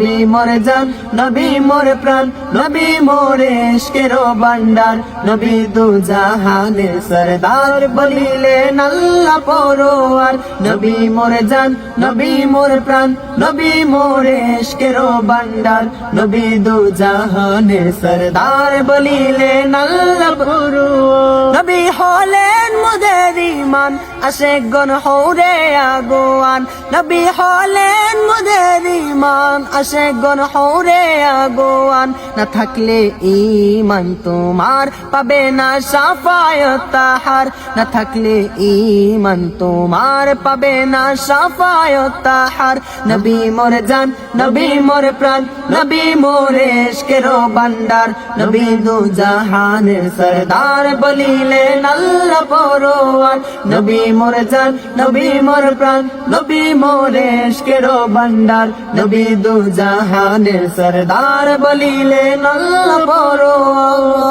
নবী মোর জান নবী মোর প্রাণ, নবী মোরে ইশকের বান্ডার নবী দু জাহানের সরদার বলিলে নাল্লা পরোয়ার। নবী মোর জান নবী মোর প্রাণ, নবী মোরে ইশকের বান্ডার নবী দু জাহানের সরদার বলিলে নাল্লা পরোয়ার। নবী হলেন মুদের ইমান আশেক গণ হৌরে আগুয়ান। নবী হলেন মুদের আশেক গণ হৌরে আগুয়ান। না থাকলে ইমান তোমার পাবে না সাফায়ত তাহার না থাকলে ইমান তোমার পাবে না সাফায়ত তাহার নবী মোর জান, নবী মোর প্রাণ, নবী মোর এশকের বান্ডার নবী দু জাহানের সরদার বলিলে নাল্লা পরোয়ার নবী মোর জান, নবী মোর প্রাণ, নবী মোর এশকের বান্ডার নবী দু জাহানের সরদার বলিলে নাল্লা পরোয়ার